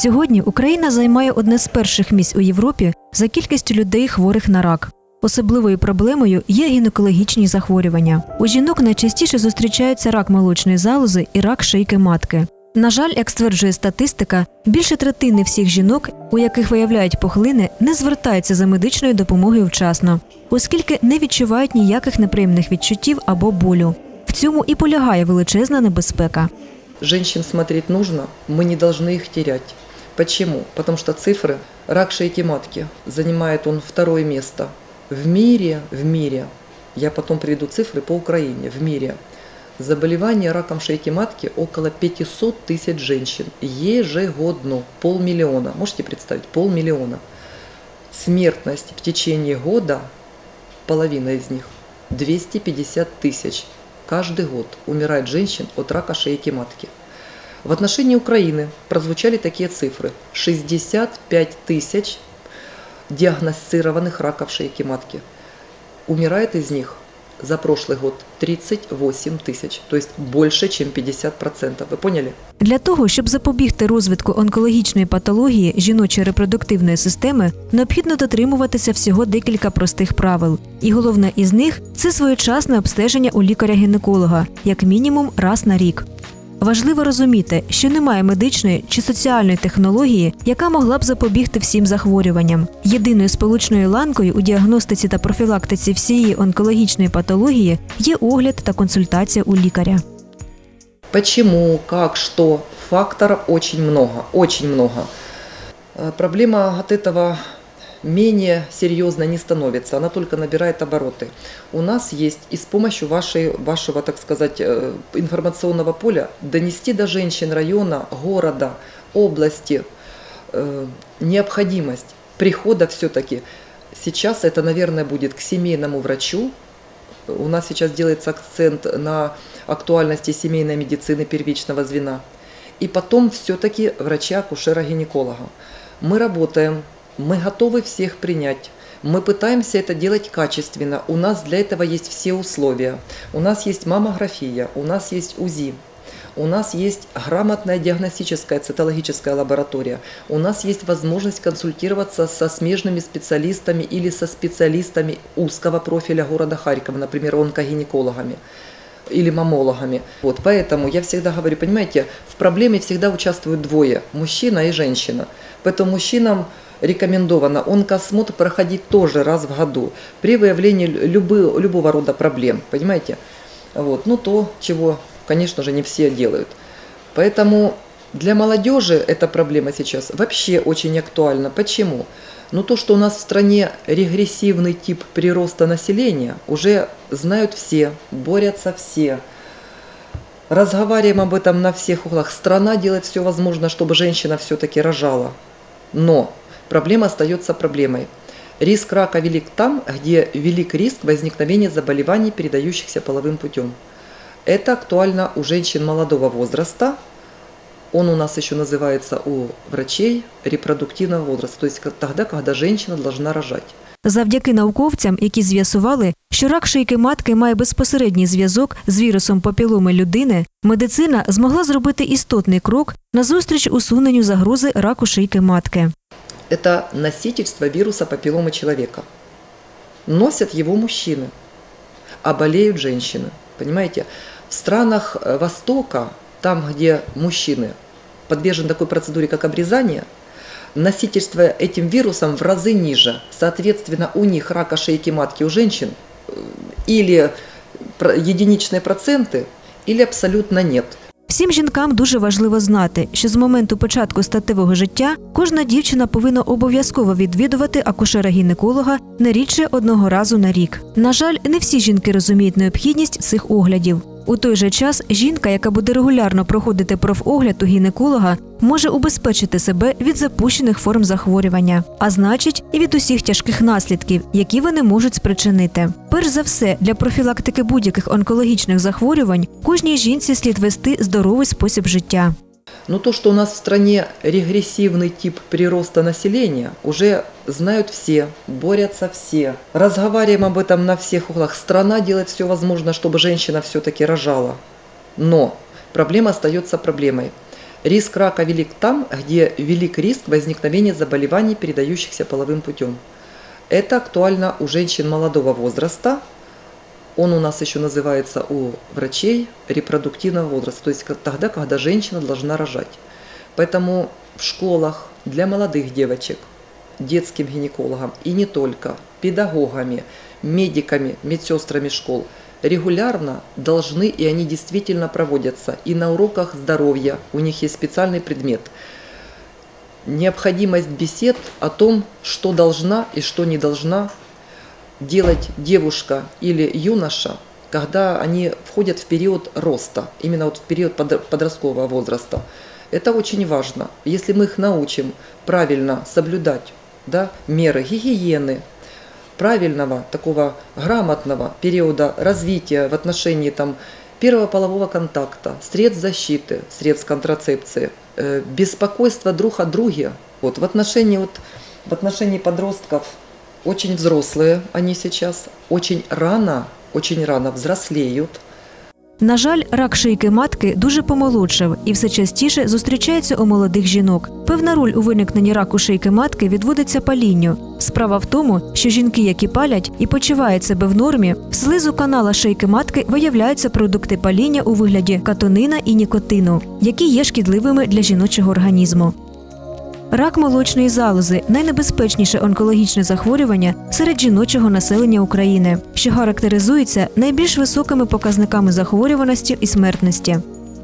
Сьогодні Україна займає одне з перших місць у Європі за кількістю людей хворих на рак. Особливою проблемою є гінекологічні захворювання. У жінок найчастіше зустрічаються рак молочної залози і рак шийки матки. На жаль, як стверджує статистика, більше третини всіх жінок, у яких виявляють пухлини, не звертаються за медичною допомогою вчасно, оскільки не відчувають ніяких неприємних відчуттів або болю. В цьому і полягає величезна небезпека. Женщин смотреть нужно, мы не должны их терять. Почему? Потому что цифры, рак шейки матки, занимает он второе место в мире, в мире, я потом приведу цифры по Украине, в мире, заболевание раком шейки матки около 500 тысяч женщин ежегодно, полмиллиона, можете представить, полмиллиона. Смертность в течение года, половина из них, 250 тысяч. Каждый год умирает женщин от рака шейки матки. В отношении Украины прозвучали такие цифры. 65 тысяч диагностированных раков шейки матки. Умирает из них за прошлый год 38 тысяч, то есть больше, чем 50%. Вы поняли? Для того, щоб запобігти розвитку онкологічної патології жіночої репродуктивної системи, необхідно дотримуватися всього декілька простих правил. І головне із них це своєчасне обстеження у лікаря-гінеколога, як мінімум раз на рік. Важливо розуміти, що немає медичної чи соціальної технології, яка могла б запобігти всім захворюванням. Єдиною сполучною ланкою у діагностиці та профілактиці всієї онкологічної патології є огляд та консультація у лікаря. Почему, как, что. Факторов очень много, очень много. Э, Проблема от этого менее серьезно не становится, она только набирает обороты. У нас есть и с помощью вашей, вашего, так сказать, э, информационного поля донести до женщин района, города, области э, необходимость прихода все-таки. Сейчас это, наверное, будет к семейному врачу. У нас сейчас делается акцент на актуальности семейной медицины первичного звена. И потом все-таки врача-акушера-гинеколога. Мы работаем мы готовы всех принять. Мы пытаемся это делать качественно. У нас для этого есть все условия. У нас есть маммография, у нас есть УЗИ, у нас есть грамотная диагностическая цитологическая лаборатория, у нас есть возможность консультироваться со смежными специалистами или со специалистами узкого профиля города Харькова, например, онкогинекологами или мамологами. Вот, поэтому я всегда говорю, понимаете, в проблеме всегда участвуют двое, мужчина и женщина. Поэтому мужчинам рекомендовано онкосмотр проходить тоже раз в году при выявлении любы, любого рода проблем, понимаете? Вот, ну то, чего, конечно же, не все делают. Поэтому для молодежи эта проблема сейчас вообще очень актуальна. Почему? Ну то, что у нас в стране регрессивный тип прироста населения, уже знают все, борются все. Разговариваем об этом на всех углах. Страна делает все возможное, чтобы женщина все-таки рожала. Но проблема остается проблемой. Риск рака велик там, где велик риск возникновения заболеваний, передающихся половым путем. Это актуально у женщин молодого возраста. Он у нас еще называется у врачей репродуктивного возраста, то есть тогда, когда женщина должна рожать. Завдяки науковцям, які з'ясували, що рак шийки матки має безпосередній зв'язок з вірусом папіломи людини, медицина змогла зробити істотний крок назустріч усуненню загрози раку шийки матки. Это носительство вируса папилломы человека. Носят его мужчины, а болеют женщины. Понимаете? В странах э, Востока, там, где мужчины подвержены такой процедуре, как обрезание, носительство этим вирусом в разы ниже. Соответственно, у них рака шейки матки у женщин э, или единичные проценты, или абсолютно нет. Всім жінкам дуже важливо знати, що з моменту початку статевого життя кожна дівчина повинна обов'язково відвідувати акушера-гінеколога не рідше одного разу на рік. На жаль, не всі жінки розуміють необхідність цих оглядів. У той же час жінка, яка буде регулярно проходити профогляд у гінеколога, може убезпечити себе від запущених форм захворювання, а значить, і від усіх тяжких наслідків, які вони можуть спричинити. Перш за все, для профілактики будь-яких онкологічних захворювань кожній жінці слід вести здоровий спосіб життя. Но то, что у нас в стране регрессивный тип прироста населения, уже знают все, борются все. Разговариваем об этом на всех углах. Страна делает все возможное, чтобы женщина все-таки рожала. Но проблема остается проблемой. Риск рака велик там, где велик риск возникновения заболеваний, передающихся половым путем. Это актуально у женщин молодого возраста. Он у нас еще называется у врачей репродуктивного возраста, то есть тогда, когда женщина должна рожать. Поэтому в школах для молодых девочек, детским гинекологам и не только, педагогами, медиками, медсестрами школ – регулярно должны, и они действительно проводятся, и на уроках здоровья, у них есть специальный предмет. Необходимость бесед о том, что должна и что не должна делать девушка или юноша, когда они входят в период роста, именно вот в период подросткового возраста. Это очень важно. Если мы их научим правильно соблюдать да, меры гигиены, правильного, такого грамотного периода развития в отношении там, первого полового контакта, средств защиты, средств контрацепции, э, беспокойства друг о друге. Вот, в, отношении, вот, в отношении подростков очень взрослые они сейчас, очень рано, очень рано взрослеют – На жаль, рак шийки матки дуже помолодшав і все частіше зустрічається у молодих жінок. Певна роль у виникненні раку шийки матки відводиться палінню. Справа в тому, що жінки, які палять і почувають себе в нормі, в слизу канала шийки матки виявляються продукти паління у вигляді катонина і нікотину, які є шкідливими для жіночого організму. Рак молочної залози найнебезпечніше онкологічне захворювання серед жіночого населення України, що характеризується найбільш високими показниками захворюваності і смертності.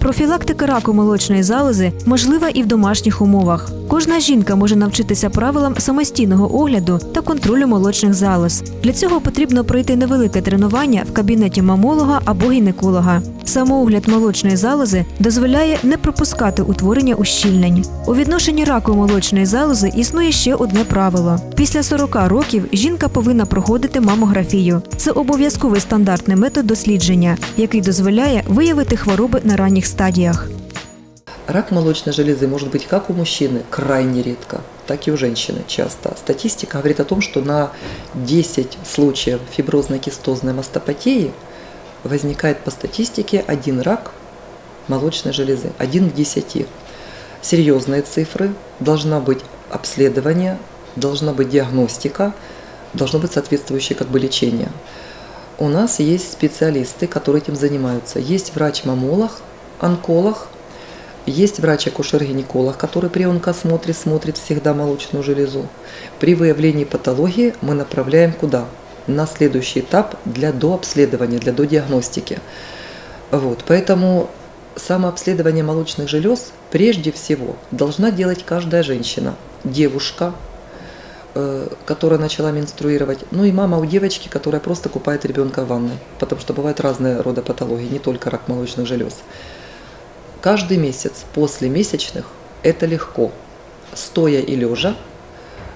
Профілактика раку молочної залози можлива і в домашніх умовах. Кожна жінка може навчитися правилам самостійного огляду та контролю молочних залоз. Для цього потрібно пройти невелике тренування в кабінеті мамолога або гінеколога. Самоогляд молочної залози дозволяє не пропускати утворення ущільнень. У відношенні раку молочної залози існує ще одне правило: після 40 років жінка повинна проходити мамографію. Це обов'язковий стандартний метод дослідження, який дозволяє виявити хвороби на ранніх стадиях. Рак молочной железы может быть как у мужчины, крайне редко, так и у женщины часто. Статистика говорит о том, что на 10 случаев фиброзной кистозной мастопатии возникает по статистике один рак молочной железы, один к 10. Серьезные цифры, должна быть обследование, должна быть диагностика, должно быть соответствующее как бы лечение. У нас есть специалисты, которые этим занимаются. Есть врач-мамолог, онколог, есть врач-акушер-гинеколог, который при онкосмотре смотрит всегда молочную железу. При выявлении патологии мы направляем куда? На следующий этап для дообследования, для додиагностики. Вот, поэтому самообследование молочных желез прежде всего должна делать каждая женщина, девушка, э, которая начала менструировать, ну и мама у девочки, которая просто купает ребенка в ванной, потому что бывают разные рода патологии, не только рак молочных желез. Каждый месяц после месячных это легко. Стоя и лежа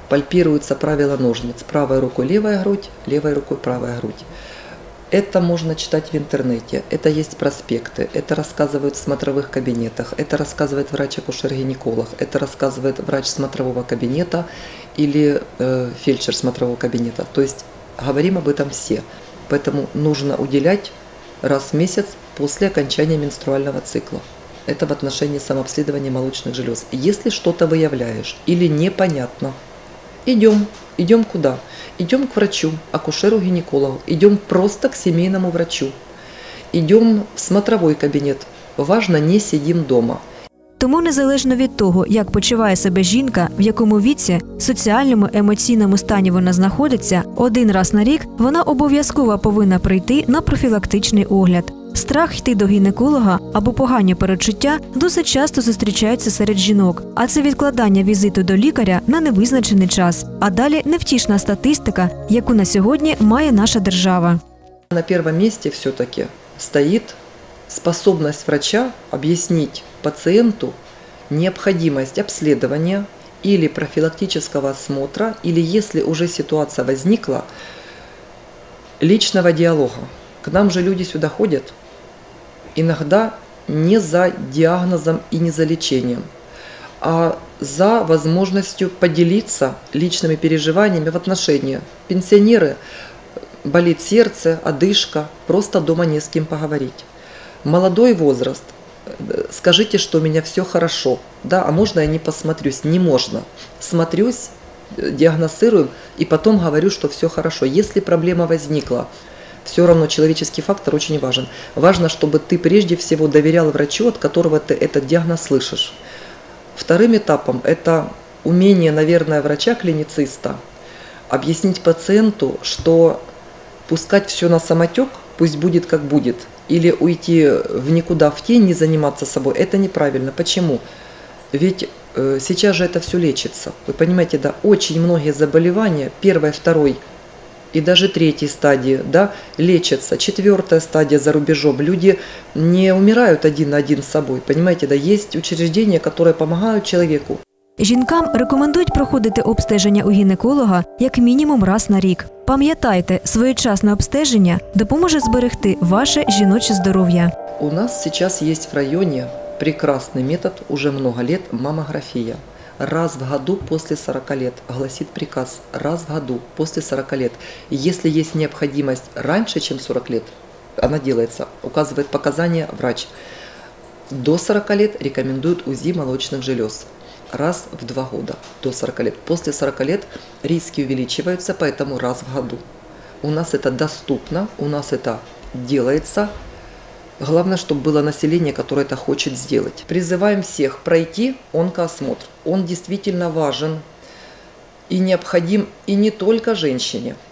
пальпируется правило ножниц. Правой рукой левая грудь, левой рукой правая грудь. Это можно читать в интернете, это есть проспекты, это рассказывают в смотровых кабинетах, это рассказывает врач-акушер-гинеколог, это рассказывает врач смотрового кабинета или э, фельдшер смотрового кабинета. То есть говорим об этом все. Поэтому нужно уделять раз в месяц после окончания менструального цикла это в отношении самообследования молочных желез. Если что-то выявляешь или непонятно, идем. Идем куда? Идем к врачу, акушеру-гинекологу. Идем просто к семейному врачу. Идем в смотровой кабинет. Важно, не сидим дома. Тому незалежно від того, як почуває себе жінка, в якому віці, соціальному емоційному стані вона знаходиться, один раз на рік вона обов'язково повинна прийти на профілактичний огляд. Страх йти до гінеколога або погані перечуття досить часто зустрічаються серед жінок, а це відкладання візиту до лікаря на невизначений час. А далі невтішна статистика, яку на сьогодні має наша держава. На першому місці все-таки стоїть способность врача объяснить пациенту необходимость обследования или профилактического осмотра, или если уже ситуация возникла, личного диалога. К нам же люди сюда ходят иногда не за диагнозом и не за лечением, а за возможностью поделиться личными переживаниями в отношении. Пенсионеры, болит сердце, одышка, просто дома не с кем поговорить. Молодой возраст, э, скажите, что у меня все хорошо, да, а можно я не посмотрюсь? Не можно. Смотрюсь, э, диагностируем и потом говорю, что все хорошо. Если проблема возникла, все равно человеческий фактор очень важен. Важно, чтобы ты прежде всего доверял врачу, от которого ты этот диагноз слышишь. Вторым этапом это умение, наверное, врача-клинициста объяснить пациенту, что пускать все на самотек, пусть будет как будет, или уйти в никуда, в тень, не заниматься собой, это неправильно. Почему? Ведь э, сейчас же это все лечится. Вы понимаете, да, очень многие заболевания, первой, второй и даже третьей стадии, да, лечатся. Четвертая стадия за рубежом. Люди не умирают один на один с собой. Понимаете, да, есть учреждения, которые помогают человеку. Жінкам рекомендують проходити обстеження у гінеколога як мінімум раз на рік. Пам'ятайте, своєчасне обстеження допоможе зберегти ваше жіноче здоров'я. У нас сейчас есть в районе прекрасный метод, уже много лет, маммография. Раз в году после 40 лет, гласит приказ, раз в году после 40 лет. Если есть необходимость раньше, чем 40 лет, она делается, указывает показания врач. До 40 лет рекомендуют УЗИ молочных желез. Раз в два года, до 40 лет. После 40 лет риски увеличиваются, поэтому раз в году. У нас это доступно, у нас это делается. Главное, чтобы было население, которое это хочет сделать. Призываем всех пройти онкоосмотр. Он действительно важен и необходим и не только женщине –